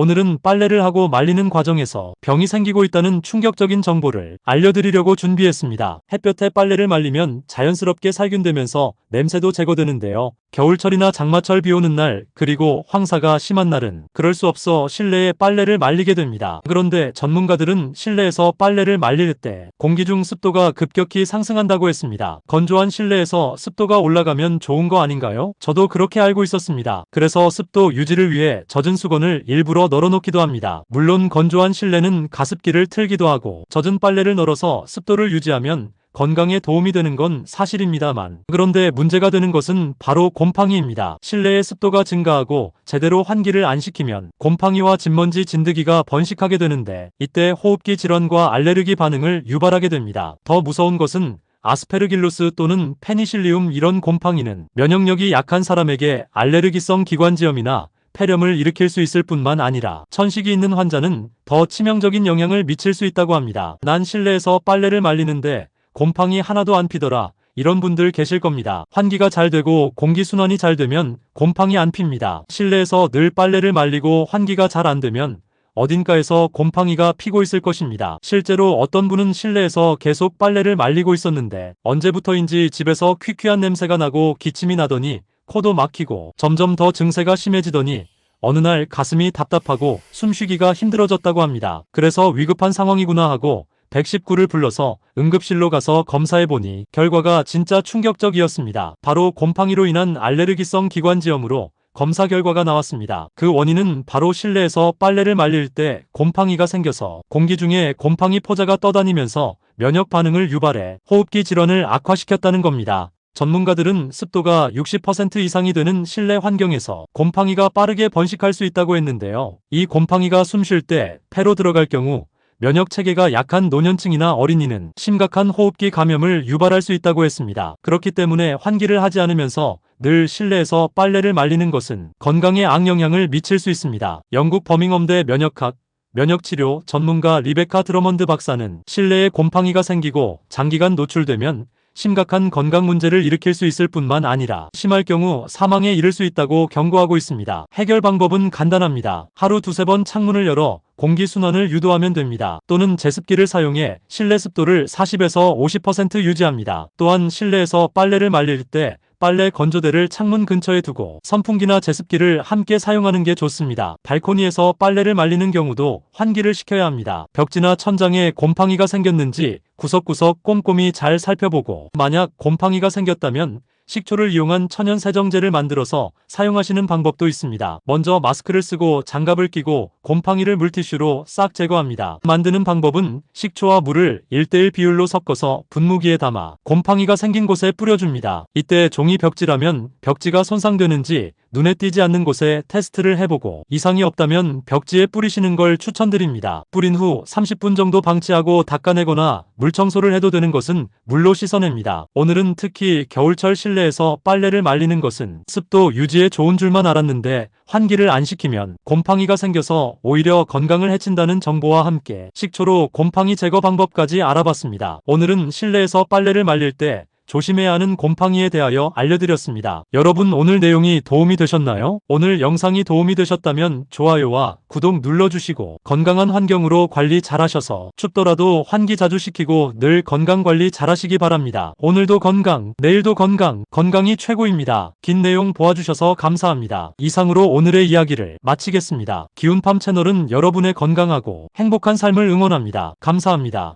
오늘은 빨래를 하고 말리는 과정에서 병이 생기고 있다는 충격적인 정보를 알려드리려고 준비했습니다. 햇볕에 빨래를 말리면 자연스럽게 살균되면서 냄새도 제거되는데요. 겨울철이나 장마철 비 오는 날, 그리고 황사가 심한 날은 그럴 수 없어 실내에 빨래를 말리게 됩니다. 그런데 전문가들은 실내에서 빨래를 말릴 때 공기 중 습도가 급격히 상승한다고 했습니다. 건조한 실내에서 습도가 올라가면 좋은 거 아닌가요? 저도 그렇게 알고 있었습니다. 그래서 습도 유지를 위해 젖은 수건을 일부러 널어놓기도 합니다. 물론 건조한 실내는 가습기를 틀기도 하고 젖은 빨래를 널어서 습도를 유지하면 건강에 도움이 되는 건 사실입니다만 그런데 문제가 되는 것은 바로 곰팡이입니다. 실내의 습도가 증가하고 제대로 환기를 안 시키면 곰팡이와 진먼지 진드기가 번식하게 되는데 이때 호흡기 질환과 알레르기 반응을 유발하게 됩니다. 더 무서운 것은 아스페르길루스 또는 페니실리움 이런 곰팡이는 면역력이 약한 사람에게 알레르기성 기관지염이나 폐렴을 일으킬 수 있을 뿐만 아니라 천식이 있는 환자는 더 치명적인 영향을 미칠 수 있다고 합니다. 난 실내에서 빨래를 말리는데 곰팡이 하나도 안 피더라. 이런 분들 계실 겁니다. 환기가 잘 되고 공기순환이 잘 되면 곰팡이 안 핍니다. 실내에서 늘 빨래를 말리고 환기가 잘 안 되면 어딘가에서 곰팡이가 피고 있을 것입니다. 실제로 어떤 분은 실내에서 계속 빨래를 말리고 있었는데 언제부터인지 집에서 퀴퀴한 냄새가 나고 기침이 나더니 코도 막히고 점점 더 증세가 심해지더니 어느 날 가슴이 답답하고 숨쉬기가 힘들어졌다고 합니다. 그래서 위급한 상황이구나 하고 119를 불러서 응급실로 가서 검사해보니 결과가 진짜 충격적이었습니다. 바로 곰팡이로 인한 알레르기성 기관지염으로 검사 결과가 나왔습니다. 그 원인은 바로 실내에서 빨래를 말릴 때 곰팡이가 생겨서 공기 중에 곰팡이 포자가 떠다니면서 면역 반응을 유발해 호흡기 질환을 악화시켰다는 겁니다. 전문가들은 습도가 60% 이상이 되는 실내 환경에서 곰팡이가 빠르게 번식할 수 있다고 했는데요. 이 곰팡이가 숨 쉴 때 폐로 들어갈 경우 면역 체계가 약한 노년층이나 어린이는 심각한 호흡기 감염을 유발할 수 있다고 했습니다. 그렇기 때문에 환기를 하지 않으면서 늘 실내에서 빨래를 말리는 것은 건강에 악영향을 미칠 수 있습니다. 영국 버밍엄대 면역학 면역치료 전문가 리베카 드러먼드 박사는 실내에 곰팡이가 생기고 장기간 노출되면 심각한 건강 문제를 일으킬 수 있을 뿐만 아니라 심할 경우 사망에 이를 수 있다고 경고하고 있습니다. 해결 방법은 간단합니다. 하루 두세 번 창문을 열어 공기 순환을 유도하면 됩니다. 또는 제습기를 사용해 실내 습도를 40에서 50% 유지합니다. 또한 실내에서 빨래를 말릴 때 빨래 건조대를 창문 근처에 두고 선풍기나 제습기를 함께 사용하는 게 좋습니다. 발코니에서 빨래를 말리는 경우도 환기를 시켜야 합니다. 벽지나 천장에 곰팡이가 생겼는지 구석구석 꼼꼼히 잘 살펴보고 만약 곰팡이가 생겼다면 식초를 이용한 천연 세정제를 만들어서 사용하시는 방법도 있습니다. 먼저 마스크를 쓰고 장갑을 끼고 곰팡이를 물티슈로 싹 제거합니다. 만드는 방법은 식초와 물을 1대1 비율로 섞어서 분무기에 담아 곰팡이가 생긴 곳에 뿌려줍니다. 이때 종이 벽지라면 벽지가 손상되는지 눈에 띄지 않는 곳에 테스트를 해보고 이상이 없다면 벽지에 뿌리시는 걸 추천드립니다. 뿌린 후 30분 정도 방치하고 닦아내거나 물 청소를 해도 되는 것은 물로 씻어냅니다. 오늘은 특히 겨울철 실내에서 빨래를 말리는 것은 습도 유지에 좋은 줄만 알았는데 환기를 안 시키면 곰팡이가 생겨서 오히려 건강을 해친다는 정보와 함께 식초로 곰팡이 제거 방법까지 알아봤습니다. 오늘은 실내에서 빨래를 말릴 때 조심해야 하는 곰팡이에 대하여 알려드렸습니다. 여러분 오늘 내용이 도움이 되셨나요? 오늘 영상이 도움이 되셨다면 좋아요와 구독 눌러주시고 건강한 환경으로 관리 잘하셔서 춥더라도 환기 자주 시키고 늘 건강관리 잘하시기 바랍니다. 오늘도 건강, 내일도 건강, 건강이 최고입니다. 긴 내용 보아주셔서 감사합니다. 이상으로 오늘의 이야기를 마치겠습니다. 기운팜 채널은 여러분의 건강하고 행복한 삶을 응원합니다. 감사합니다.